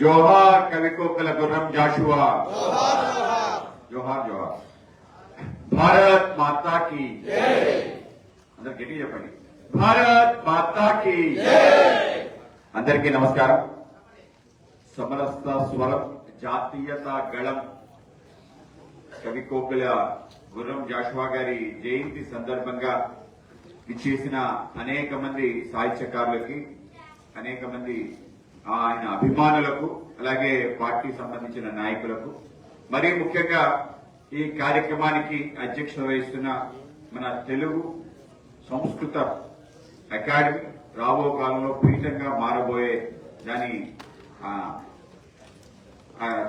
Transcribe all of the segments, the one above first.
జోహార్ కవికోకల గుర్రం జాషువా జోహార్ జోహార్. భారత్ మాతా కి అందరు గట్టి చెప్పండి. భారత్ మాతా కి అందరికీ నమస్కారం. సమరస్త స్వరం జాతీయత గళం. కవి కోకిల గుర్రం జాషువా గారి జయంతి సందర్భంగా ఇచ్చేసిన అనేక మంది సాహిత్యకారులకి అనేక మంది ఆయన అభిమానులకు అలాగే పార్టీ సంబంధించిన నాయకులకు మరీ ముఖ్యంగా ఈ కార్యక్రమానికి అధ్యక్షత వహిస్తున్న మన తెలుగు సంస్కృత అకాడమీ రాబో కాలంలో పీఠంగా మారబోయే దాని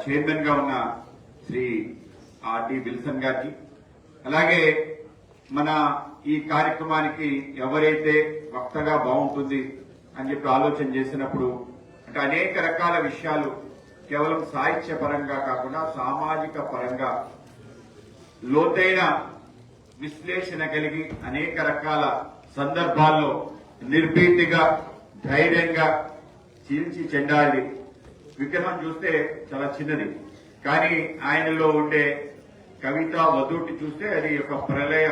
చైర్మన్గా ఉన్న శ్రీ ఆర్డి విల్సన్ గారికి అలాగే మన ఈ కార్యక్రమానికి ఎవరైతే వక్తగా బాగుంటుంది అని చెప్పి ఆలోచన చేసినప్పుడు అంటే అనేక రకాల విషయాలు కేవలం సాహిత్య పరంగా కాకుండా సామాజిక పరంగా లోతైన విశ్లేషణ కలిగి అనేక రకాల సందర్భాల్లో నిర్భీతిగా ధైర్యంగా చీల్చి చెండాలి. విగ్రహం చూస్తే చాలా చిన్నది. కానీ ఆయనలో ఉండే కవిత వధుటి చూస్తే అది ఒక ప్రళయ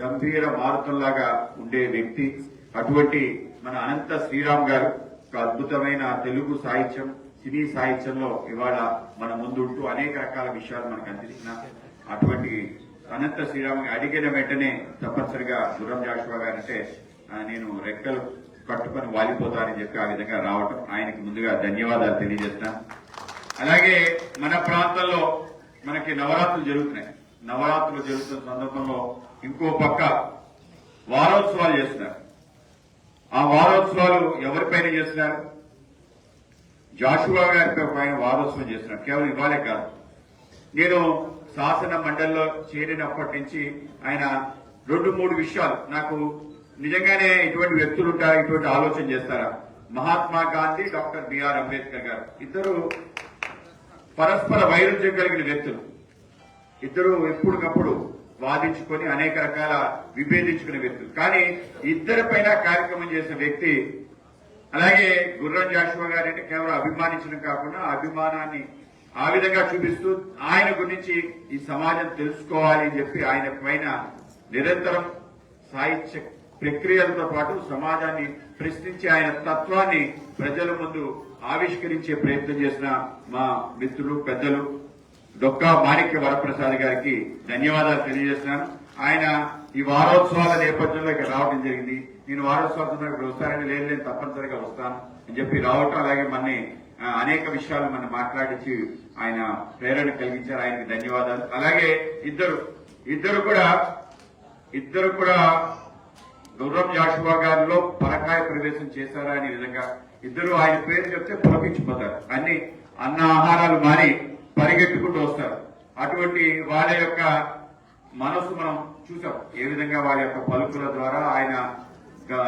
గంభీర మారుతంలాగా ఉండే వ్యక్తి. అటువంటి మన అనంత శ్రీరామ్ గారు ఒక అద్భుతమైన తెలుగు సాహిత్యం సినీ సాహిత్యంలో ఇవాళ మన ముందుంటూ అనేక రకాల విషయాలు మనకు అందించిన అటువంటి అనంత శ్రీరామ్ అడిగిన వెంటనే తప్పనిసరిగా గుర్రం జాషువా గారు అంటే నేను రెక్కలు కట్టుకొని వాలిపోతానని చెప్పి ఆ విధంగా రావటం ఆయనకి ముందుగా ధన్యవాదాలు తెలియజేస్తాను అలాగే మన ప్రాంతంలో మనకి నవరాత్రులు జరుగుతున్నాయి. నవరాత్రులు జరుగుతున్న సందర్భంలో ఇంకో పక్క వారోత్సవాలు చేస్తున్నారు. ఆ వారోత్సవాలు ఎవరిపైన చేస్తున్నారు? జాషువా గారిపై పైన వారోత్సవం చేస్తున్నారు. కేవలం ఇవాళే కాదు. నేను శాసన మండలిలో చేరినప్పటి నుంచి ఆయన రెండు మూడు విషయాలు నాకు నిజంగానే ఇటువంటి వ్యక్తులు ఉంటారా ఇటువంటి ఆలోచన చేస్తారా? Mahatma Gandhi doctor B R Ambedkar garu. ఇద్దరు పరస్పర వైరుధ్యం కలిగిన వ్యక్తులు. ఇద్దరు ఎప్పటికప్పుడు వాదించుకొని అనేక రకాల విభేదించుకునే వ్యక్తులు. కానీ ఇద్దరిపైన కార్యక్రమం చేసిన వ్యక్తి అలాగే గుర్రం జాషువా గారిని కేవలం అభిమానించడం కాకుండా అభిమానాన్ని ఆ విధంగా చూపిస్తూ ఆయన గురించి ఈ సమాజం తెలుసుకోవాలి అని చెప్పి ఆయన పైన నిరంతరం సాహిత్య ప్రక్రియలతో పాటు సమాజాన్ని ప్రశ్నించి ఆయన తత్వాన్ని ప్రజల ముందు ఆవిష్కరించే ప్రయత్నం చేసిన మా మిత్రులు పెద్దలు డొక్కా మాణిక్య వరప్రసాద్ గారికి ధన్యవాదాలు తెలియజేస్తున్నాను. ఆయన ఈ వారోత్సవాల నేపథ్యంలో ఇక్కడ రావడం జరిగింది. నేను వారోత్సవాల సందర్భంగా ఇక్కడ వస్తారని లేదు నేను తప్పనిసరిగా వస్తాను అని చెప్పి రావటం అలాగే మనని అనేక విషయాలు మనం మాట్లాడించి ఆయన ప్రేరణ కలిగించారు. ఆయనకి ధన్యవాదాలు. అలాగే ఇద్దరు ఇద్దరు కూడా ఇద్దరు కూడా దుర్రం జాషువా గారిలో పరకాయ ప్రవేశం చేశారా అనే విధంగా ఇద్దరు ఆయన పేరు చెప్తే పులపించిపోతారు అన్ని అన్న ఆహారాలు మారి పరిగెట్టుకుంటూ వస్తారు. అటువంటి వాళ్ళ యొక్క మనసు మనం చూసాం. ఏ విధంగా వారి యొక్క పలుకుల ద్వారా ఆయన గురం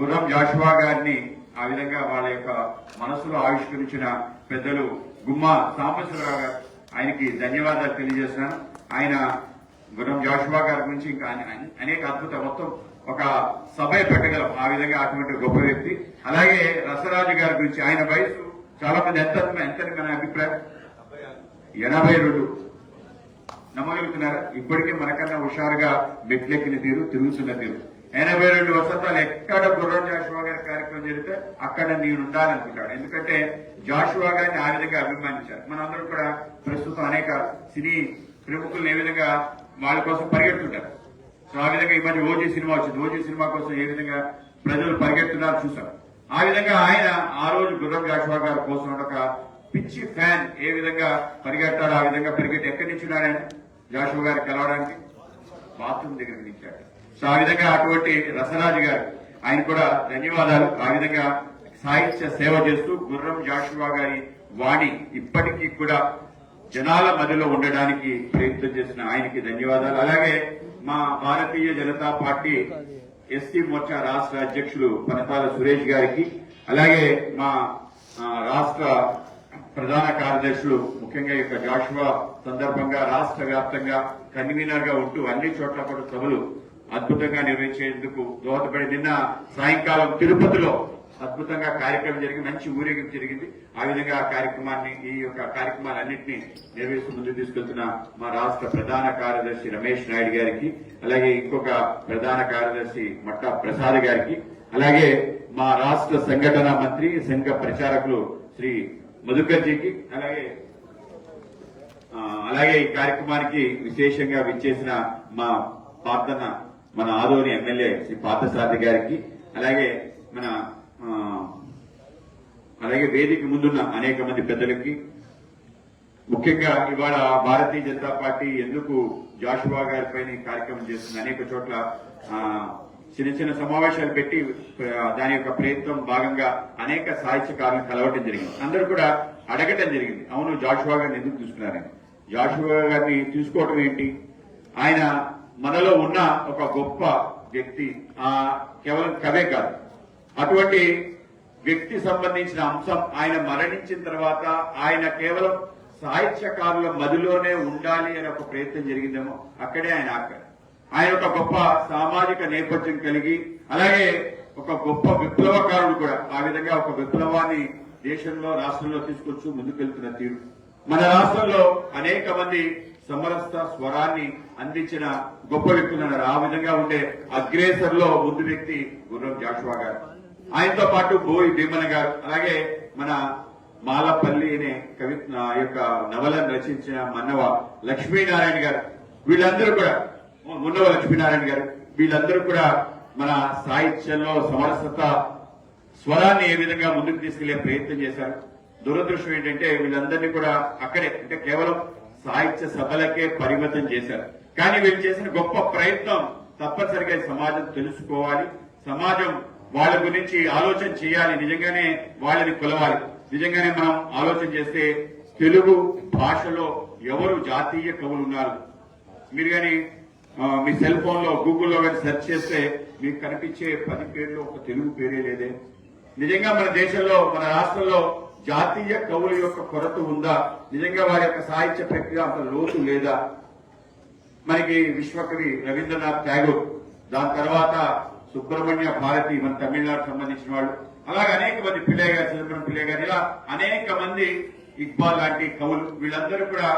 గుర్రం జాషువా గారిని ఆ విధంగా వాళ్ళ యొక్క మనసులో ఆవిష్కరించిన పెద్దలు గుమ్మ సాంబశ్వరరావు గారు ఆయనకి ధన్యవాదాలు తెలియజేస్తున్నాను. ఆయన గుర్రం జాషువా గారి గురించి ఇంకా అనేక అద్భుత. మొత్తం ఒక సభ పెట్టగలం ఆ విధంగా అటువంటి గొప్ప వ్యక్తి. అలాగే రసరాజు గారి గురించి ఆయన వయసు చాలా మంది ఎంత ఎంతని మన అభిప్రాయం? ఎనభై రెండు. నమ్మగలుగుతున్నారా ఇప్పటికే మనకన్నా హుషారుగా మెట్లెక్కిన తీరు తిరుగుతున్న తీరు. ఎనభై రెండు వసంతాలు ఎక్కడ బుర్రం జాషువా గారి కార్యక్రమం జరిగితే అక్కడ నేను ఉండాలనుకుంటాడు ఎందుకంటే జాషువా గారిని ఆ విధంగా అభిమానించారు. మనందరం కూడా ప్రస్తుతం అనేక సినీ ప్రముఖులను ఏ విధంగా వాళ్ళ కోసం పరిగెడుతుంటారు. సో ఆ విధంగా ఈ మధ్య ఓజీ సినిమా వచ్చింది. ఓజీ సినిమా కోసం ఏ విధంగా ప్రజలు పరిగెడుతున్నారు చూసాం. ఆ విధంగా ఆయన ఆ రోజు గుర్రం జాషువా గారి కోసం ఒక పిచ్చి ఫ్యాన్ ఏ విధంగా పరిగెట్టాడో ఆ విధంగా పరిగెట్టి ఎక్కడి నుంచి ఉన్నాడు ఆయన గారు గారికి కలవడానికి? బాత్రూమ్ దగ్గర నిలిచాడు సో ఆ విధంగా అటువంటి రసరాజు గారు ఆయన కూడా ధన్యవాదాలు. ఆ విధంగా సాహిత్య సేవ చేస్తూ గుర్రం జాషువా గారి వాణి ఇప్పటికీ కూడా జనాల మధ్యలో ఉండడానికి ప్రయత్నం చేసిన ఆయనకి ధన్యవాదాలు. అలాగే మా భారతీయ జనతా పార్టీ ఎస్సీ మోర్చా రాష్ట్ర అధ్యక్షులు పనతాల సురేష్ గారికి అలాగే మా రాష్ట్ర ప్రధాన కార్యదర్శులు ముఖ్యంగా ఈ యొక్క జాషువా సందర్భంగా రాష్ట్ర వ్యాప్తంగా కన్వీనర్గా ఉంటూ అన్ని చోట్ల కూడా సభలు అద్భుతంగా నిర్వహించేందుకు దోహదపడి నిన్న సాయంకాలం తిరుపతిలో అద్భుతంగా కార్యక్రమం జరిగి మంచి ఊరేగింపు జరిగింది. ఆ విధంగా ఆ కార్యక్రమాన్ని ఈ యొక్క కార్యక్రమాలన్నింటినీ నిర్వహిస్తూ ముందుకు తీసుకెళ్తున్న మా రాష్ట్ర ప్రధాన కార్యదర్శి రమేష్ నాయుడు గారికి అలాగే ఇంకొక ప్రధాన కార్యదర్శి మట్టా ప్రసాద్ గారికి అలాగే మా రాష్ట్ర సంఘటన మంత్రి సంఘ ప్రచారకులు శ్రీ మధుకర్జీకి అలాగే ఆ, అలాగే ఈ కార్యక్రమానికి విశేషంగా విచ్చేసిన మా పార్థన మన ఆదోని ఎమ్మెల్యే శ్రీ పార్థసారథి గారికి అలాగే మన ఆ, అలాగే వేదిక ముందున్న అనేక మంది పెద్దలకి ముఖ్యంగా ఇవాళ భారతీయ జనతా పార్టీ ఎందుకు జాషువా గారి పైన కార్యక్రమం చేస్తుంది అనేక చోట్ల ఆ, చిన్న చిన్న సమావేశాలు పెట్టి దాని యొక్క ప్రయత్నం భాగంగా అనేక సాహిత్యకారులను కలవటం జరిగింది. అందరూ కూడా అడగటం జరిగింది. అవును జాషువా గారిని ఎందుకు తీసుకున్నారని. జాషువా గారిని తీసుకోవటం ఏంటి? ఆయన మనలో ఉన్న ఒక గొప్ప వ్యక్తి ఆ కేవలం కవే కాదు. అటువంటి వ్యక్తి సంబంధించిన అంశం ఆయన మరణించిన తర్వాత ఆయన కేవలం సాహిత్యకారుల మదిలోనే ఉండాలి అనే ఒక ప్రయత్నం జరిగిందేమో అక్కడే ఆయన ఆఖరు ఆయన ఒక గొప్ప సామాజిక నేపథ్యం కలిగి అలాగే ఒక గొప్ప విప్లవకారుడు కూడా. ఆ విధంగా ఒక విప్లవాన్ని దేశంలో రాష్ట్రంలో తీసుకొచ్చు ముందుకెళ్తున్న తీరు. మన రాష్ట్రంలో అనేక మంది సమరస్థ స్వరాన్ని అందించిన గొప్ప వ్యక్తులు ఆ విధంగా ఉండే అగ్రేసర్లో ముందు వ్యక్తి గుర్రం జాషువా గారు. ఆయనతో పాటు బోయి భీమన గారు అలాగే మన మాలపల్లి అనే కవి ఆ యొక్క నవలను రచించిన మన్నవ లక్ష్మీనారాయణ గారు. వీళ్ళందరూ కూడా మున్నవ లక్ష్మీనారాయణ గారు వీళ్ళందరూ కూడా మన సాహిత్యంలో సమరసత స్వరాన్ని ఏ విధంగా ముందుకు తీసుకెళ్ళే ప్రయత్నం చేశారు. దురదృష్టం ఏంటంటే వీళ్ళందరినీ కూడా అక్కడే అంటే కేవలం సాహిత్య సభలకే పరిమితం చేశారు. కానీ వీళ్ళు చేసిన గొప్ప ప్రయత్నం తప్పనిసరిగా సమాజం తెలుసుకోవాలి. సమాజం వాళ్ళ గురించి ఆలోచన చేయాలి. నిజంగానే వాళ్ళని కొలవాలి. నిజంగానే మనం ఆలోచన చేస్తే తెలుగు భాషలో ఎవరు జాతీయ కవులు ఉన్నారు? మీరు కానీ మీ సెల్ ఫోన్లో గూగుల్లో కానీ సెర్చ్ చేస్తే మీకు కనిపించే పది పేర్లు ఒక తెలుగు పేరే లేదే. నిజంగా మన దేశంలో మన రాష్ట్రంలో జాతీయ కవుల యొక్క కొరత ఉందా? నిజంగా వారి యొక్క సాహిత్య ప్రక్రియ అంత లోతు లేదా? మనకి విశ్వకవి రవీంద్రనాథ్ ఠాగూర్ దాని తర్వాత సుబ్రహ్మణ్య భారతి మన తమిళనాడు సంబంధించిన వాళ్ళు. అలాగే అనేక మంది పిల్లయ్య గారు చిదంబరం పిల్లయ్య గారు ఇలా అనేక మంది ఇక్బాల్ లాంటి కవులు వీళ్ళందరూ కూడా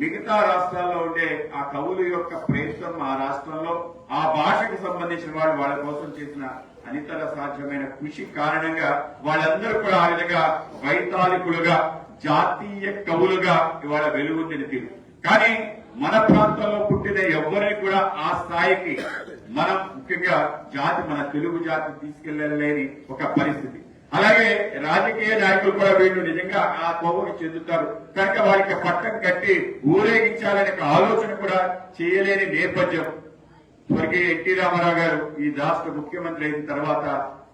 మిగతా రాష్ట్రాల్లో ఉండే ఆ కవుల యొక్క ప్రయత్నం ఆ రాష్ట్రంలో ఆ భాషకు సంబంధించిన వాళ్ళు వాళ్ళ కోసం చేసిన అనితర సాధ్యమైన కృషి కారణంగా వాళ్ళందరూ కూడా ఆ విధంగా వైతాళికులుగా జాతీయ కవులుగా ఇవాళ వెలుగుందిన తీరు. కానీ మన ప్రాంతంలో పుట్టిన ఎవరిని కూడా ఆ స్థాయికి మనం ముఖ్యంగా జాతి మన తెలుగు జాతి తీసుకెళ్ళలేని ఒక పరిస్థితి. అలాగే రాజకీయ నాయకులు కూడా వీళ్ళు నిజంగా ఆ కోపం చెందుతారు. కనుక వారికి పట్టం కట్టి ఊరేగించాలనే ఒక ఆలోచన కూడా చేయలేని నేపథ్యం. స్వర్గీయ ఎన్టీ రామారావు గారు ఈ రాష్ట్ర ముఖ్యమంత్రి అయిన తర్వాత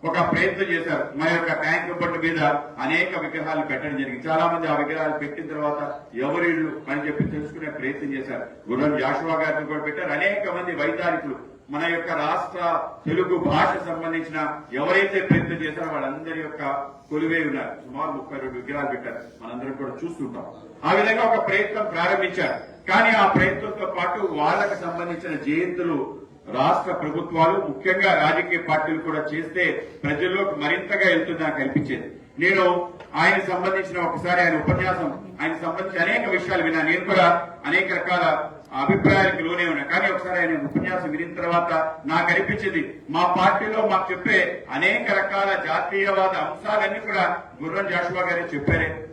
ఒక ప్రయత్నం చేశారు. మా యొక్క ట్యాంక్ బండ్ మీద అనేక విగ్రహాలు పెట్టడం జరిగింది. చాలా మంది ఆ విగ్రహాలు పెట్టిన తర్వాత ఎవరి ఇళ్ళు అని చెప్పి తెలుసుకునే ప్రయత్నం చేశారు. గుర్రం జాషువా గారిని కూడా పెట్టారు. అనేక మంది వైతాళికులు మన యొక్క రాష్ట్ర తెలుగు భాష సంబంధించిన ఎవరైతే ప్రయత్నం చేశారో వాళ్ళందరి యొక్క కొలువే ఉన్నారు. సుమారు ముప్పై రెండు విగ్రహాలు పెట్టారు. మనందరం కూడా చూస్తుంటాం. ఆ విధంగా ఒక ప్రయత్నం ప్రారంభించారు. కానీ ఆ ప్రయత్నంతో పాటు వాళ్ళకు సంబంధించిన జయంతులు రాష్ట్ర ప్రభుత్వాలు ముఖ్యంగా రాజకీయ పార్టీలు కూడా చేస్తే ప్రజల్లోకి మరింతగా వెళ్తుంది నాకు అనిపించేది. నేను ఆయన సంబంధించిన ఒకసారి ఆయన ఉపన్యాసం ఆయన సంబంధించి అనేక విషయాలు విన్నా నేను కూడా అనేక రకాల అభిప్రాయాలకు లోనే ఉన్నా. కానీ ఒకసారి ఆయన ఉపన్యాసం వినిన తర్వాత నాకు అనిపించింది మా పార్టీలో మాకు చెప్పే అనేక రకాల జాతీయవాద అంశాలన్నీ కూడా గుర్రం జాషువా గారే చెప్పారే.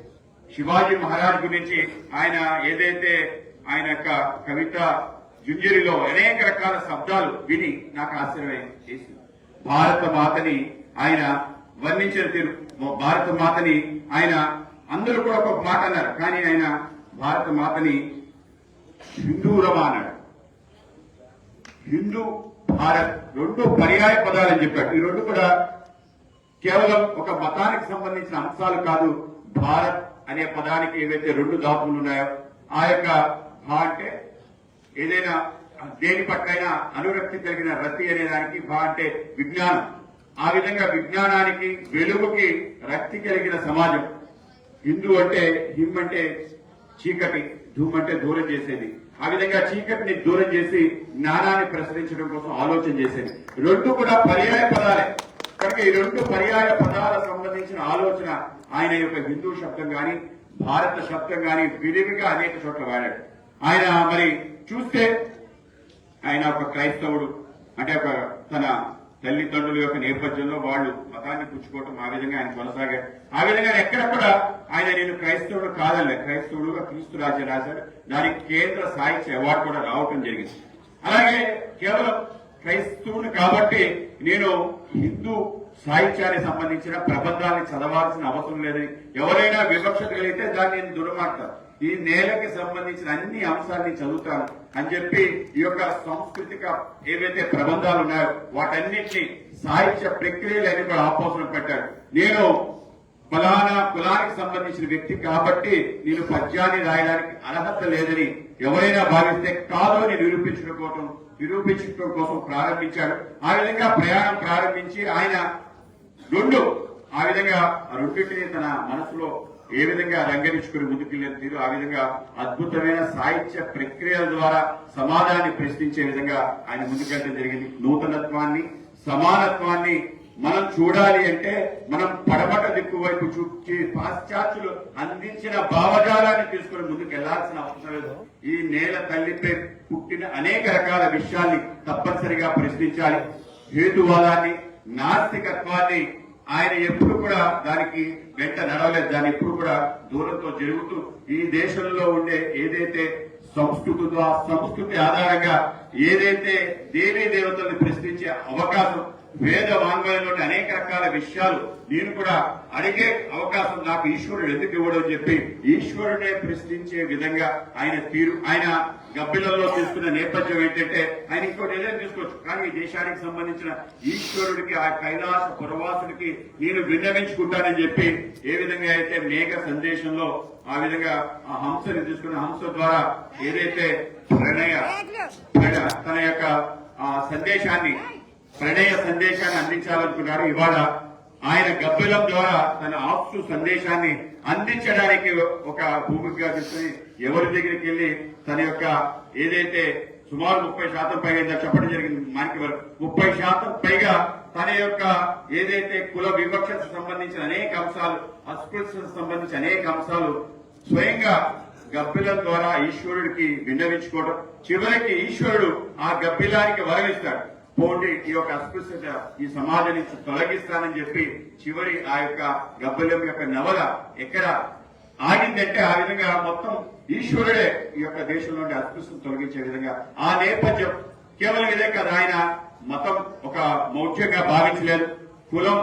శివాజీ మహారాజ్ గురించి ఆయన ఏదైతే ఆయన యొక్క కవిత జుంజరిలో అనేక రకాల శబ్దాలు విని నాకు ఆశ్చర్యం చేసింది భారత మాతని ఆయన వర్ణించిన తీరు. భారత మాతని ఆయన అందరూ కూడా ఒక మాట అన్నారు. కానీ ఆయన భారత మాతని హిందూరమా అన్నాడు హిందూ భారత్ రెండు పర్యాయ పదాలని చెప్పాడు. ఈ రెండు కూడా కేవలం ఒక మతానికి సంబంధించిన అంశాలు కాదు. భారత్ అనే పదానికి ఏవైతే రెండు దాపులు ఉన్నాయో ఆ యొక్క భా అంటే ఏదైనా దేని పట్లైనా అనురక్తి కలిగిన రతి అనే దానికి భా అంటే విజ్ఞానం. ఆ విధంగా విజ్ఞానానికి వెలుగుకి రక్తి కలిగిన సమాజం. హిందూ అంటే హిమ్ అంటే చీకటి. ధూమ్ అంటే దూరం చేసేది. ఆ విధంగా చీకటిని దూరం చేసి జ్ఞానాన్ని ప్రసరించడం కోసం ఆలోచన చేసేది. రెండు కూడా పర్యాయ పదాలే. కనుక ఈ రెండు పర్యాయ పదాలకు సంబంధించిన ఆలోచన ఆయన యొక్క హిందూ శబ్దం గాని భారత శబ్దం గాని విరివిగా అనేక చోట్ల వాడాడు. ఆయన మరి చూస్తే ఆయన ఒక క్రైస్తవుడు అంటే ఒక తన తల్లిదండ్రుల యొక్క నేపథ్యంలో వాళ్ళు మతాన్ని పుచ్చుకోవటం ఆ విధంగా ఆయన కొనసాగారు. ఆ విధంగా ఎక్కడ కూడా ఆయన నేను క్రైస్తవుడు కాదలే క్రైస్తవుడుగా క్రీస్తు రాజ్యం రాశాడు దానికి కేంద్ర సాహిత్య అవార్డు కూడా రావటం జరిగింది. అలాగే కేవలం క్రైస్తవుడు కాబట్టి నేను హిందూ సాహిత్యానికి సంబంధించిన ప్రబంధాన్ని చదవాల్సిన అవసరం లేదని ఎవరైనా వివక్షత కలిగితే దాన్ని నేను దురమాడతాను ఈ నేలకి సంబంధించిన అన్ని అంశాన్ని చదువుతాను అని చెప్పి ఈ యొక్క సాంస్కృతిక ఏవైతే ప్రబంధాలు ఉన్నాయో వాటన్నిటిని సాహిత్య ప్రక్రియలు కూడా ఆపోసన పెట్టాడు. నేను ఫలానా కులానికి సంబంధించిన వ్యక్తి కాబట్టి నేను పద్యాన్ని రాయడానికి అర్హత లేదని ఎవరైనా భావిస్తే కాదు అని నిరూపించడం కోసం నిరూపించడం కోసం ప్రారంభించాడు. ఆ విధంగా ప్రయాణం ప్రారంభించి ఆయన రెండు ఆ విధంగా రెండింటిని తన మనసులో ఏ విధంగా రంగరించుకుని ముందుకెళ్ళే తీరు ఆ విధంగా అద్భుతమైన సాహిత్య ప్రక్రియల ద్వారా సమాజాన్ని ప్రశ్నించే విధంగా ఆయన ముందుకెళ్ళడం జరిగింది. నూతనత్వాన్ని సమానత్వాన్ని మనం చూడాలి అంటే మనం పడమట దిక్కు వైపు చూచి పాశ్చాత్యులు అందించిన భావజాలాన్ని తీసుకుని ముందుకు వెళ్ళాల్సిన అవసరం లేదు. ఈ నేల తల్లిపై పుట్టిన అనేక రకాల విషయాల్ని తప్పనిసరిగా ప్రశ్నించాలి. హేతువాదాన్ని నాస్తికత్వాన్ని ఆయన ఎప్పుడు కూడా దానికి వెంట నడవలేదు. దాన్ని ఎప్పుడు కూడా దూరంతో జరుగుతూ ఈ దేశంలో ఉండే ఏదైతే సంస్కృతి ఆ సంస్కృతి ఆధారంగా ఏదైతే దేవీ దేవతల్ని ప్రశ్నించే అవకాశం వేద వాంగ్మయంలోని అనేక రకాల విషయాలు నేను కూడా అడిగే అవకాశం నాకు ఈశ్వరుడు ఎందుకు ఇవ్వడం చెప్పి ఈశ్వరుడే ప్రశ్నించే విధంగా ఆయన తీరు ఆయన గబ్బిలలో తీసుకున్న నేపథ్యం ఏంటంటే ఆయన ఇంకో నిర్ణయం తీసుకోవచ్చు. కానీ ఈ దేశానికి సంబంధించిన ఈశ్వరుడికి ఆ కైలాస పురవాసుడికి నేను విన్నవించుకుంటానని చెప్పి ఏ విధంగా అయితే మేఘ సందేశంలో ఆ విధంగా ఆ హంసని తీసుకున్న హంస ద్వారా ఏదైతే ప్రణయ ప్రణయ తన యొక్క ఆ సందేశాన్ని ప్రణయ సందేశాన్ని అందించాలనుకున్నారు ఇవాళ ఆయన గబ్బిలం ద్వారా తన ఆప్సు సందేశాన్ని అందించడానికి ఒక భూమికగా తీసుకుని ఎవరి దగ్గరికి వెళ్ళి తన యొక్క ఏదైతే సుమారు ముప్పై శాతం పైగా చెప్పడం జరిగింది మనకి ముప్పై శాతం పైగా తన యొక్క ఏదైతే కుల వివక్షకు సంబంధించిన అనేక అంశాలు అస్పృశ్యతకు సంబంధించిన అనేక అంశాలు స్వయంగా గబ్బిలం ద్వారా ఈశ్వరుడికి విన్నవించుకోవడం చివరికి ఈశ్వరుడు ఆ గబ్బిలానికి వరమిస్తాడు. పోటీ ఈ యొక్క అస్పృశ్యత ఈ సమాజం నుంచి తొలగిస్తానని చెప్పి చివరి ఆ యొక్క గబ్బలం యొక్క నవల ఎక్కడ ఆగిందంటే ఆ విధంగా మొత్తం ఈశ్వరుడే ఈ యొక్క దేశంలో అస్పృశ్యత తొలగించే విధంగా. ఆ నేపథ్యం కేవలం ఇదే కదా ఆయన మతం ఒక మౌఢ్యంగా భావించలేదు. కులం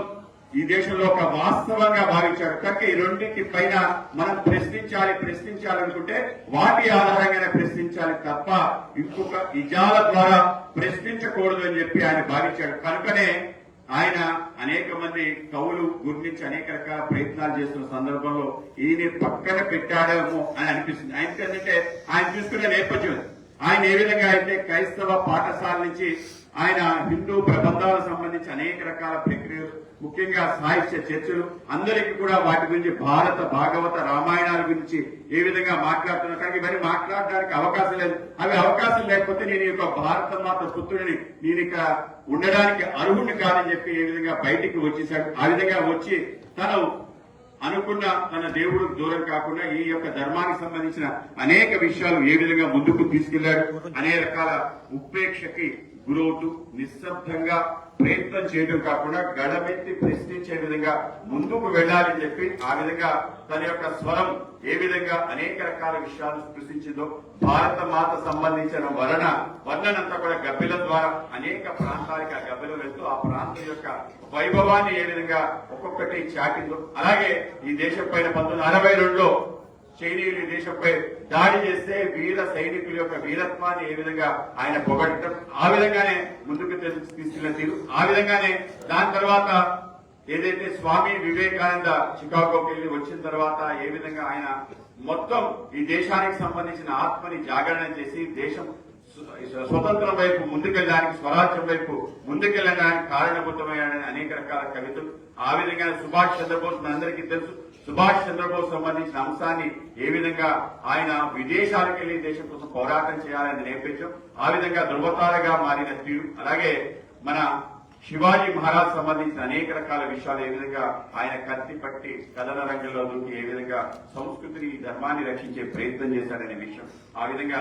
ఈ దేశంలో ఒక వాస్తవంగా భావించారు. కనుక ఈ రెండింటి పైన మనం ప్రశ్నించాలి ప్రశ్నించాలనుకుంటే వాటి ఆధారంగానే ప్రశ్నించాలి తప్ప ఇంకొక ఇజాల ద్వారా ప్రశ్నించకూడదు అని చెప్పి ఆయన భావించాడు కనుకనే ఆయన అనేక మంది కవులు గురించి అనేక రకాల ప్రయత్నాలు చేస్తున్న సందర్భంలో ఈయన పక్కన పెట్టాడేమో అని అనిపిస్తుంది. ఆయన ఏంటంటే ఆయన చూసుకునే నేపథ్యం. ఆయన ఏ విధంగా అయితే క్రైస్తవ పాఠశాల నుంచి ఆయన హిందూ ప్రబంధాలకు సంబంధించి అనేక రకాల ప్రక్రియలు ముఖ్యంగా సాహిత్య చర్చలు అందరికీ కూడా వాటి గురించి భారత భాగవత రామాయణాల గురించి ఏ విధంగా మాట్లాడుతున్నారు కానీ ఇవన్నీ మాట్లాడడానికి అవకాశం లేదు. అవి అవకాశం లేకపోతే నేను యొక్క భారత మాత పుత్రుడిని నేను ఇక్కడ ఉండడానికి అర్హుడిని కాదని చెప్పి ఏ విధంగా బయటికి వచ్చేసాడు ఆ విధంగా వచ్చి తను అనుకున్న తన దేవుడు దూరం కాకుండా ఈ యొక్క ధర్మానికి సంబంధించిన అనేక విషయాలు ఏ విధంగా ముందుకు తీసుకెళ్ళాడు అనే రకాల ఉపేక్షకి గురవుతూ నిశ్శబ్దంగా ప్రయత్నం చేయడం కాకుండా గడమెత్తి ప్రశ్నించే విధంగా ముందుకు వెళ్ళాలని చెప్పి ఆ విధంగా తన యొక్క స్వరం ఏ విధంగా అనేక రకాల విషయాలు సృష్టించిందో భారత మాత సంబంధించిన వర్ణ వర్ణనంతా కూడా గబ్బిల ద్వారా అనేక ప్రాంతాలకు ఆ గబ్బిలం వెళ్తూ ఆ ప్రాంతం యొక్క వైభవాన్ని ఏ విధంగా ఒక్కొక్కటి చాటిందో. అలాగే ఈ దేశం పైన పంతొమ్మిది అరవై రెండులో చైనీయులు ఈ దేశంపై దాడి చేస్తే వీర సైనికుల యొక్క వీరత్వాన్ని ఏ విధంగా ఆయన పొగడటం ఆ విధంగానే ముందుకు తెలు- తీసుకెళ్ళిన తీరు ఆ విధంగానే దాని తర్వాత ఏదైతే స్వామి వివేకానంద చికాగోకి వెళ్ళి వచ్చిన తర్వాత ఏ విధంగా ఆయన మొత్తం ఈ దేశానికి సంబంధించిన ఆత్మని జాగరణ చేసి దేశం స్వతంత్రం వైపు ముందుకెళ్ళడానికి స్వరాజ్యం వైపు ముందుకెళ్ళడానికి కారణభూతమయ్యాడని అనేక రకాల కవితలు. ఆ విధంగా సుభాష్ చంద్రబోస్ మనందరికీ తెలుసు. సుభాష్ చంద్రబోస్ సంబంధించిన అంశాన్ని ఏ విధంగా ఆయన విదేశాలకు వెళ్ళి దేశం కోసం పోరాటం చేయాలని నేర్పించాం ఆ విధంగా ధృవతారగా మారిన తీరు అలాగే మన శివాజీ మహారాజ్ సంబంధించిన అనేక రకాల విషయాలు ఏ విధంగా ఆయన కత్తి పట్టి కథన రంగంలో దూకి ఏ విధంగా సంస్కృతిని ధర్మాన్ని రక్షించే ప్రయత్నం చేశారనే విషయం. ఆ విధంగా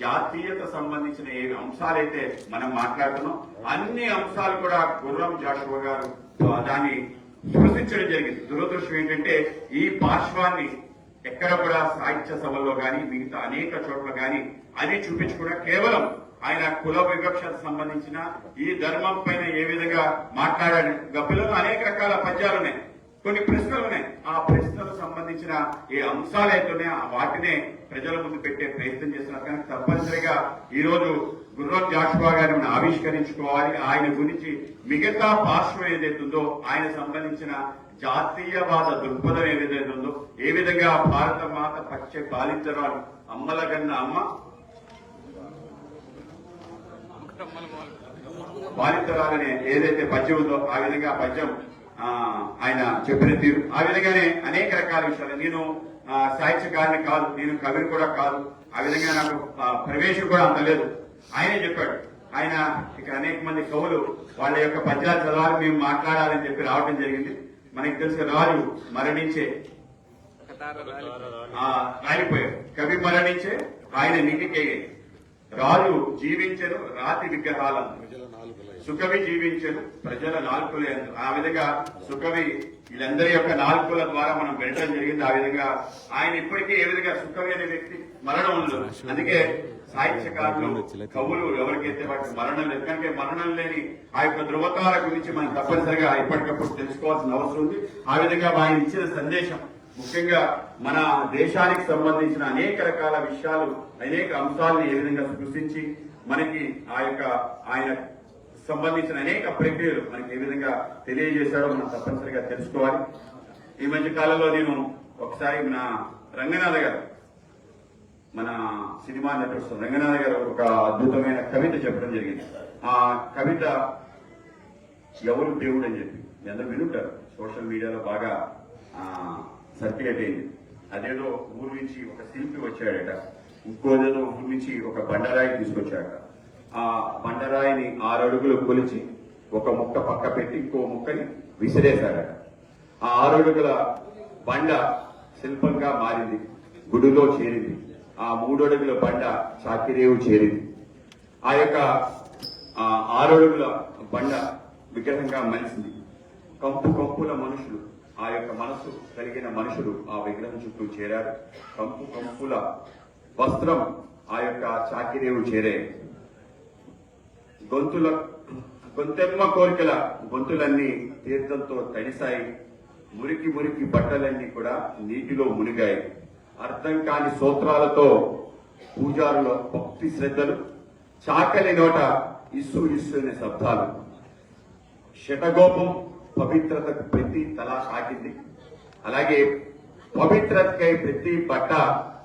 జాతీయత సంబంధించిన ఏ అంశాలైతే మనం మాట్లాడుతున్నాం అన్ని అంశాలు కూడా గుర్రం జాషువ గారు దాన్ని సృష్టించడం జరిగింది. దురదృష్టం ఏంటంటే ఈ పార్శ్వాన్ని ఎక్కడ కూడా సాహిత్య సభల్లో గాని మిగతా అనేక చోట్ల గాని అది చూపించకుండా కేవలం ఆయన కుల వివక్షకు సంబంధించిన ఈ ధర్మం పైన ఏ విధంగా మాట్లాడాడు. గబ్బిలలో అనేక రకాల పద్యాలు ఉన్నాయి. కొన్ని ప్రశ్నలు ఉన్నాయి. ఆ ప్రశ్నలకు సంబంధించిన ఏ అంశాలు అయితే వాటినే ప్రజల ముందు పెట్టే ప్రయత్నం చేస్తున్నారు. కానీ తప్పనిసరిగా ఈ రోజు గుర్రం జాషువా గారిని మనం ఆవిష్కరించుకోవాలి. ఆయన గురించి మిగతా పార్శ్వం ఏదైతుందో ఆయన సంబంధించిన జాతీయవాద దృక్పథం ఏదైతే ఉందో ఏ విధంగా భారత మాత పచ్చే బాలించరాలు అమ్మల కన్నా అమ్మ? బాలించరాలనే ఏదైతే పద్యం ఉందో ఆ విధంగా పద్యం ఆయన చెప్పిన తీరు. ఆ విధంగానే అనేక రకాల విషయాలు. నేను సాహిత్యకారిని కాదు నేను కవిని కూడా కాదు. ఆ విధంగా నాకు ప్రవేశం కూడా అందలేదు. ఆయనే చెప్పాడు. ఆయన ఇక అనేక మంది కవులు వాళ్ళ యొక్క పద్యాలు చదవాలి మేము మాట్లాడాలని చెప్పి రావడం జరిగింది. మనకి తెలిసిన రాజు మరణించే ఆ, రాలిపోయారు కవి మరణించే ఆయన నిగికేగే రాజు జీవించను రాతి విగ్రహాలను. సుకవి జీవించను ప్రజల నాలుకలే ఆ విధంగా సుకవి వీళ్ళందరి యొక్క నాలుకల ద్వారా మనం వెళ్ళడం జరిగింది. ఆ విధంగా ఆయన ఇప్పటికీ ఏ విధంగా సుకవి అనే వ్యక్తి మరణం ఉండదు అందుకే సాహిత్యకారులు కవులు ఎవరికైతే వాటి మరణం లేదు. కనుక మరణం లేని ఆ యొక్క ధృవతాల గురించి మనం తప్పనిసరిగా ఎప్పటికప్పుడు తెలుసుకోవాల్సిన అవసరం ఉంది. ఆ విధంగా ఆయన ఇచ్చిన సందేశం ముఖ్యంగా మన దేశానికి సంబంధించిన అనేక రకాల విషయాలు అనేక అంశాలను ఏ విధంగా సృష్టించి మనకి ఆ యొక్క ఆయన సంబంధించిన అనేక ప్రక్రియలు మనకి ఏ విధంగా తెలియజేశాడో మనం తప్పనిసరిగా తెలుసుకోవాలి. ఈ మధ్య కాలంలో నేను ఒకసారి మన రంగనాథ గారు మన సినిమా నటుడు రంగనాథ్ గారు ఒక అద్భుతమైన కవిత చెప్పడం జరిగింది. ఆ కవిత ఎవరు దేవుడు అని చెప్పి. మీ అందరూ వినుంటారు. సోషల్ మీడియాలో బాగా సర్క్యులేట్ అయింది అదేదో ఊరు నుంచి ఒక శిల్పి వచ్చాడట. ఇంకోదేదో ఊరు నుంచి ఒక బండరాయి తీసుకొచ్చాడట. ఆ బండరాయిని ఆరు అడుగులు కొలిచి ఒక ముక్క పక్క పెట్టి ఇంకో ముక్కని విసిరేశాడట ఆ ఆరు అడుగుల బండ శిల్పంగా మారింది. గుడిలో చేరింది. ఆ మూడడుగుల బండ చాకిరేవు చేరింది. ఆ యొక్క ఆ ఆరడుగుల బండ విగ్రహంగా మలిసింది. కంపు కంపుల మనుషులు ఆ యొక్క మనసు కలిగిన మనుషులు ఆ విగ్రహం చుట్టూ చేరారు. కంపు కంపుల వస్త్రం ఆ యొక్క చాకిరేవు చేరే. గొంతుల గొంతెమ్మ కోరికల గొంతులన్నీ తీర్థంతో తడిసాయి మురికి మురికి బట్టలన్నీ కూడా నీటిలో మునిగాయి. అర్థం కాని సూత్రాలతో పూజారుల భక్తి శ్రద్ధలు చాకలి నోట ఇస్సు ఇస్సు అనే శబ్దాలు. శటగోపం పవిత్రతకు ప్రతి తల సాగింది అలాగే పవిత్రతకై ప్రతి బట్ట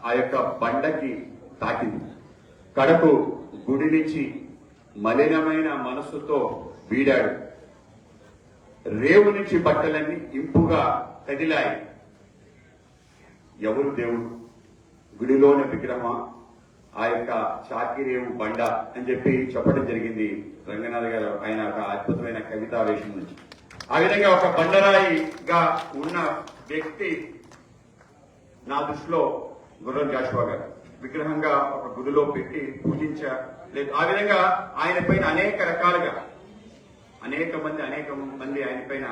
ఆ యొక్క బండకి తాకింది. కడకు గుడి నుంచి మలినమైన మనసుతో వీడాడు. రేవు నుంచి బట్టలన్నీ ఇంపుగా కదిలాయి. ఎవరు దేవుడు? గుడిలోని విగ్రహమా ఆ యొక్క చాకిరేవు బండ అని చెప్పి చెప్పడం జరిగింది రంగనాథ్ గారు. ఆయన ఒక అద్భుతమైన కవితావేశం నుంచి ఆ విధంగా ఒక బండరాయిగా ఉన్న వ్యక్తి నా దృష్టిలో గుర్రం జాషువా గారు. విగ్రహంగా ఒక గుడిలో పెట్టి పూజించ లేదు ఆ విధంగా ఆయన పైన అనేక రకాలుగా అనేక మంది అనేక మంది ఆయన పైన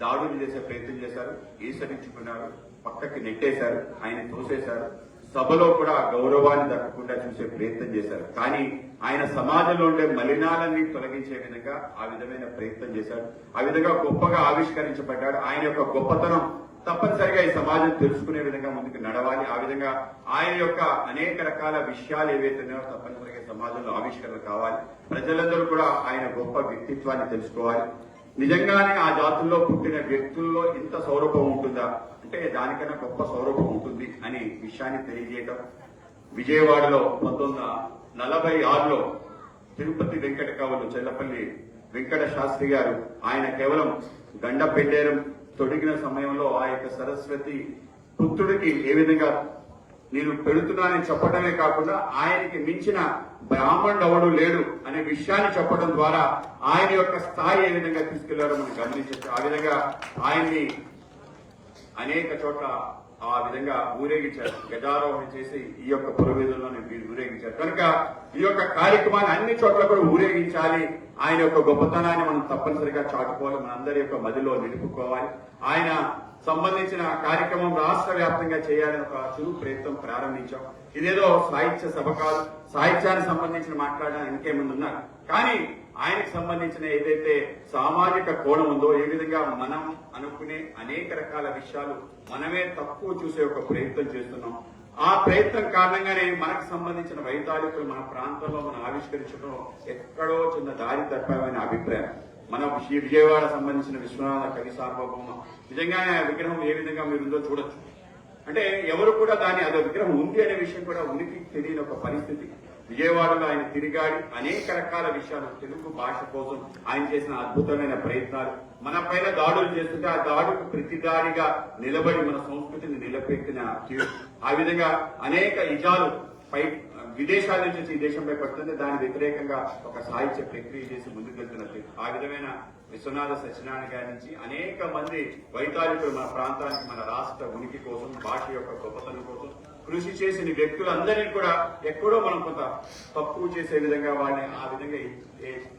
దాడులు చేసే ప్రయత్నం చేశారు ఈసరించుకున్నారు పక్కకి నెట్టేశారు ఆయన తోసేశారు సభలో కూడా ఆ గౌరవాన్ని దక్కకుండా చూసే ప్రయత్నం చేశారు. కానీ ఆయన సమాజంలో ఉండే మలినాలన్నీ తొలగించే విధంగా ఆ విధమైన ప్రయత్నం చేశారు ఆ విధంగా గొప్పగా ఆవిష్కరించబడ్డాడు. ఆయన యొక్క గొప్పతనం తప్పనిసరిగా ఈ సమాజం తెలుసుకునే విధంగా ముందుకు నడవాలి. ఆ విధంగా ఆయన యొక్క అనేక రకాల విషయాలు ఏవైతే ఉన్నాయో తప్పనిసరిగా సమాజంలో ఆవిష్కరణ కావాలి. ప్రజలందరూ కూడా ఆయన గొప్ప వ్యక్తిత్వాన్ని తెలుసుకోవాలి. నిజంగానే ఆ జాతుల్లో పుట్టిన వ్యక్తుల్లో ఇంత సౌరభం ఉంటుందా? అంటే దానికన్నా గొప్ప స్వరూపం ఉంటుంది అని విషయాన్ని తెలియజేయటం. విజయవాడలో పంతొమ్మిది నలభై ఆరులో తిరుపతి వెంకట కావలు చెల్లపల్లి వెంకట శాస్త్రి గారు ఆయన కేవలం గండ పెట్టేరం తొడిగిన సమయంలో ఆ యొక్క సరస్వతి పుత్రుడికి ఏ విధంగా నేను పెడుతున్నానని చెప్పడమే కాకుండా ఆయనకి మించిన బ్రాహ్మణుడు ఎవడు లేడు అనే విషయాన్ని చెప్పడం ద్వారా ఆయన యొక్క స్థాయి ఏ విధంగా తీసుకెళ్ళారో మనం గమనించవచ్చు. ఆ విధంగా ఆయన్ని అనేక చోట్ల ఆ విధంగా ఊరేగించారు. గజారోహణ చేసి ఈ యొక్క పురవీధుల్లో ఊరేగించారు. కనుక ఈ యొక్క కార్యక్రమాన్ని అన్ని చోట్ల కూడా ఊరేగించాలి. ఆయన యొక్క గొప్పతనాన్ని మనం తప్పనిసరిగా చాటుకోవాలి. మనందరి యొక్క మదిలో నిలుపుకోవాలి. ఆయన సంబంధించిన కార్యక్రమం రాష్ట్ర వ్యాప్తంగా చేయాలని ఒక చురు ప్రయత్నం ప్రారంభించాం. ఇదేదో సాహిత్య సభ కాదు. సాహిత్యానికి సంబంధించిన మాట్లాడడానికి ఇంకేముంది ఉన్నారు. కానీ ఆయనకు సంబంధించిన ఏదైతే సామాజిక కోణం ఉందో ఏ విధంగా మనం అనుకునే అనేక రకాల విషయాలు మనమే తక్కువ చూసే ఒక ప్రయత్నం చేస్తున్నాం. ఆ ప్రయత్నం కారణంగానే మనకు సంబంధించిన వైతాళికులు మన ప్రాంతంలో మనం ఆవిష్కరించడం ఎక్కడో చిన్న దారి తప్పామనే అభిప్రాయం. మన విజయవాడ సంబంధించిన విశ్వనాథ కవి సార్వభౌమ నిజంగానే ఆ విగ్రహం ఏ విధంగా మీరు ఉందో చూడొచ్చు. అంటే ఎవరు కూడా దాని అదో విగ్రహం ఉంది అనే విషయం కూడా ఉనికి తెలియని ఒక పరిస్థితి. విజయవాడలో ఆయన తిరిగాడి. అనేక రకాల విషయాలు తెలుగు భాష కోసం ఆయన చేసిన అద్భుతమైన ప్రయత్నాలు. మన పైన దాడులు చేస్తుంటే ఆ దాడుకు ప్రతిదారిగా నిలబడి మన సంస్కృతిని నిలబెట్టిన ఆ విధంగా అనేక ఇజాలు పై విదేశాల నుంచి వచ్చి ఈ దేశంపై పడుతుంది దాని వ్యతిరేకంగా ఒక సాహిత్య ప్రక్రియ చేసి ముందుకెళ్తున్న తీరు ఆ విధమైన విశ్వనాథ సత్యనారాయణ గారి నుంచి అనేక మంది వైతాళికులు మన ప్రాంతానికి మన రాష్ట్ర ఉనికి కోసం భాష యొక్క గొప్పతనం కోసం కృషి చేసిన వ్యక్తులందరినీ కూడా ఎక్కడో మనం కొంత తప్పు చేసే విధంగా వాళ్ళని ఆ విధంగా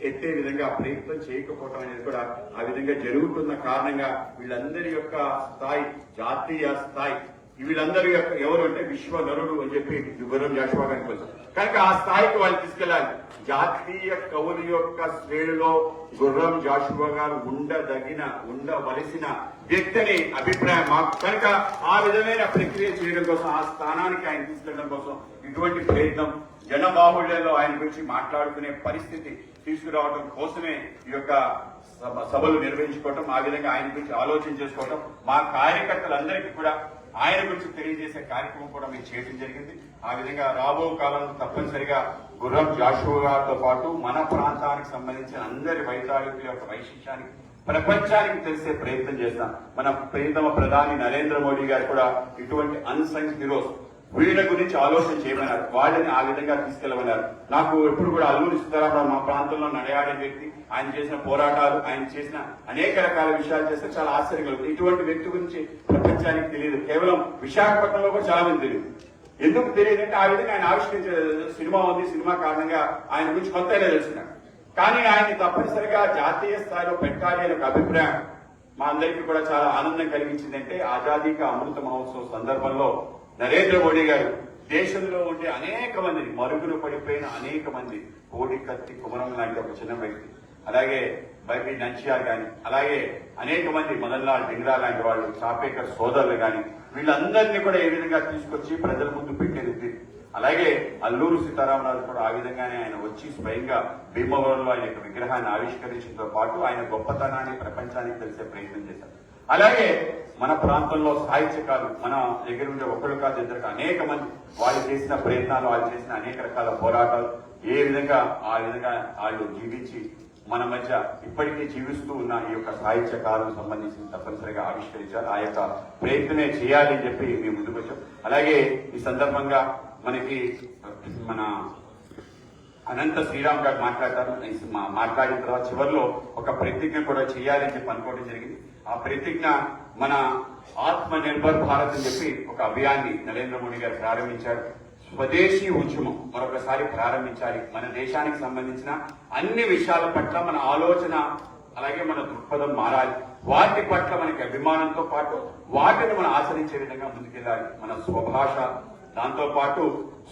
ఎత్తే విధంగా ప్రయత్నం చేయకపోవటం అనేది కూడా ఆ విధంగా జరుగుతున్న కారణంగా వీళ్ళందరి యొక్క స్థాయి జాతీయ స్థాయి వీళ్ళందరూ యొక్క ఎవరు అంటే విశ్వ నరుడు అని చెప్పి గుర్రం జాషువా గారికి తెలుసు. కనుక ఆ స్థాయికి వాళ్ళు తీసుకెళ్ళాలి. జాతీయ కవుల యొక్క శ్రేణిలో గుర్రం జాషువా గారు ఉండదగిన ఉండవలసిన వ్యక్తిని అభిప్రాయం మాకు. కనుక ఆ విధమైన ప్రక్రియ చేయడం కోసం ఆ స్థానానికి ఆయన తీసుకెళ్ళడం కోసం ఇటువంటి ప్రయత్నం జనబాహుళ్యంలో ఆయన గురించి మాట్లాడుకునే పరిస్థితి తీసుకురావడం కోసమే ఈ యొక్క సభ- సభలు నిర్వహించుకోవటం ఆ విధంగా ఆయన గురించి ఆలోచన చేసుకోవటం మా కార్యకర్తలందరికీ కూడా ఆయన గురించి తెలియజేసే కార్యక్రమం కూడా మేము చేయడం జరిగింది. ఆ విధంగా రాబో కాలంలో తప్పనిసరిగా గుర్రం జాషువా గారితో పాటు మన ప్రాంతానికి సంబంధించిన అందరి వైతాళికుల యొక్క వైశిష్యానికి ప్రపంచానికి తెలిసే ప్రయత్నం చేస్తాం. మన ప్రియతమ ప్రధాని నరేంద్ర మోడీ గారు కూడా ఇటువంటి అన్సంగ్ హీరోస్ వీళ్ళ గురించి ఆలోచన చేయమన్నారు. వాళ్ళని ఆ విధంగా తీసుకెళ్ళమన్నారు నాకు ఎప్పుడు కూడా అల్లూరి సీతారామరావు మా ప్రాంతంలో నడయాడే వ్యక్తి. ఆయన చేసిన పోరాటాలు ఆయన చేసిన అనేక రకాల విషయాలు చేస్తే చాలా ఆశ్చర్యం కలుగుతుంది ఇటువంటి వ్యక్తి గురించి ప్రపంచానికి తెలియదు. కేవలం విశాఖపట్నంలో కూడా చాలా మంది తెలియదు. ఎందుకు తెలియదు అంటే ఆ విధంగా ఆయన ఆవిష్కరించే సినిమా ఉంది. సినిమా కారణంగా ఆయన గురించి కొత్త తెలుసుకున్నాడు కానీ ఆయన్ని తప్పనిసరిగా జాతీయ స్థాయిలో పెట్టాలి అనే ఒక అభిప్రాయం మా అందరికీ కూడా చాలా ఆనందం కలిగించిందంటే ఆజాదీ కా అమృత మహోత్సవం సందర్భంలో నరేంద్ర మోడీ గారు దేశంలో ఉండే అనేక మందిని మరుగున పడిపోయిన అనేక మంది కోడి కత్తి కుమరం లాంటి ఒక చిన్న వ్యక్తి అలాగే బైబీ నంచియార్ గాని అలాగే అనేక మంది మదన్లాల్ డింగ్రా లాంటి వాళ్ళు చాపేకర్ సోదరులు గాని వీళ్ళందరినీ కూడా ఏ విధంగా తీసుకొచ్చి ప్రజల ముందు పెట్టిన అలాగే అల్లూరు సీతారామరాజు కూడా ఆ విధంగానే ఆయన వచ్చి స్వయంగా భీమవరంలో ఆయన యొక్క విగ్రహాన్ని ఆవిష్కరించడంతో పాటు ఆయన గొప్పతనాన్ని ప్రపంచానికి తెలిసే ప్రయత్నం చేశారు. అలాగే మన ప్రాంతంలో సాహిత్యకారులు మన దగ్గర ఉండే ఒకళ్ళు కాదు ఇద్దరు అనేక మంది వాళ్ళు చేసిన ప్రయత్నాలు వాళ్ళు చేసిన అనేక రకాల పోరాటాలు ఏ విధంగా ఆ విధంగా వాళ్ళు జీవించి మన మధ్య ఇప్పటికీ జీవిస్తూ ఉన్న ఈ యొక్క సాహిత్యకారులకు సంబంధించి తప్పనిసరిగా ఆవిష్కరించారు. ఆ యొక్క ప్రయత్నమే చేయాలి అని చెప్పి మేము ముందుకు వచ్చాం. అలాగే ఈ సందర్భంగా మనకి మన అనంత శ్రీరామ్ గారు మాట్లాడతారు. మా- మాట్లాడిన తర్వాత చివరిలో ఒక ప్రతిజ్ఞ కూడా చేయాలని చెప్పి అనుకోవడం జరిగింది. ఆ ప్రతిజ్ఞ మన ఆత్మ నిర్భర్ భారత్ అని చెప్పి ఒక అభియాన్ని నరేంద్ర మోడీ గారు ప్రారంభించారు. స్వదేశీ ఉద్యమం మరొకసారి ప్రారంభించాలి. మన దేశానికి సంబంధించిన అన్ని విషయాల పట్ల మన ఆలోచన అలాగే మన దృక్పథం మారాలి. వాటి పట్ల మనకి అభిమానంతో పాటు వాటిని మనం ఆచరించే విధంగా ముందుకెళ్ళాలి. మన స్వభాష దాంతో పాటు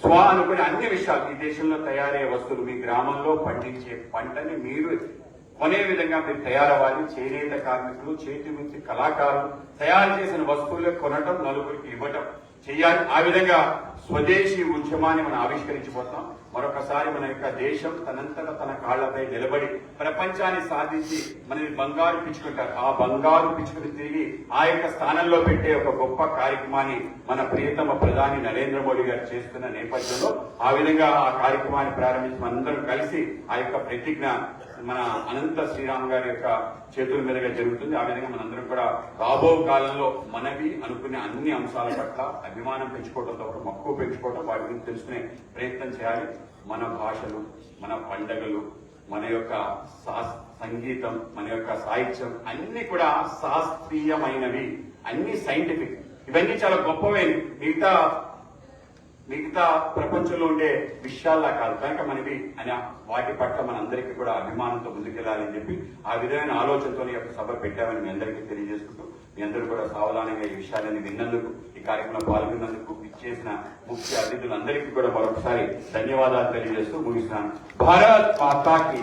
స్వ అనుకునే అన్ని విషయాలు. ఈ దేశంలో తయారయ్యే వస్తువులు మీ గ్రామంలో పండించే పంటని మీరు కొనే విధంగా మీరు తయారవ్వాలి. చేనేత కార్మికులు చేతి నుంచి కళాకారులు తయారు చేసిన వస్తువులు కొనటం నలుగురికి ఇవ్వటం చేయాలి ఆ విధంగా స్వదేశీ ఉద్యమాన్ని మనం ఆవిష్కరించిపోతాం. మరొకసారి మన యొక్క దేశం తనంతట తన కాళ్ళపై నిలబడి ప్రపంచాన్ని సాధించి మనని బంగారు పిచ్చుకుంటారు. ఆ బంగారు పిచ్చుకుని తిరిగి ఆ యొక్క స్థానంలో పెట్టే ఒక గొప్ప కార్యక్రమాన్ని మన ప్రియతమ ప్రధాని నరేంద్ర మోడీ గారు చేస్తున్న నేపథ్యంలో ఆ విధంగా ఆ కార్యక్రమాన్ని ప్రారంభించి మనందరం కలిసి ఆ యొక్క ప్రతిజ్ఞ మన అనంత శ్రీరామ్ గారి యొక్క చేతుల మీదుగా జరుగుతుంది. ఆ విధంగా మనందరం కూడా రాబో కాలంలో మనవి అనుకునే అన్ని అంశాల పట్ల అభిమానం పెంచుకోవడంతో పాటు మక్కువ పెంచుకోవడం వాటి గురించి తెలుసుకునే ప్రయత్నం చేయాలి. మన భాషలు మన పండగలు మన యొక్క సంగీతం మన యొక్క సాహిత్యం అన్ని కూడా శాస్త్రీయమైనవి. అన్ని సైంటిఫిక్ ఇవన్నీ చాలా గొప్పవే. మిగతా మిగతా ప్రపంచంలో ఉండే విషయాల్లా కాదు. కనుక మనవి అని వాటి పట్ల మనందరికీ కూడా అభిమానంతో ముందుకెళ్ళాలని చెప్పి ఆ విధమైన ఆలోచనతో యొక్క సభ పెట్టామని మీ అందరికీ తెలియజేసుకుంటూ మీ అందరూ కూడా సావధానంగా ఈ విషయాలని విన్నందుకు ఈ కార్యక్రమంలో పాల్గొన్నందుకు ఇచ్చేసిన ముఖ్య అతిథులందరికీ కూడా మరొకసారి ధన్యవాదాలు తెలియజేస్తూ ముగిస్తున్నాను. భారత్ మాతాకి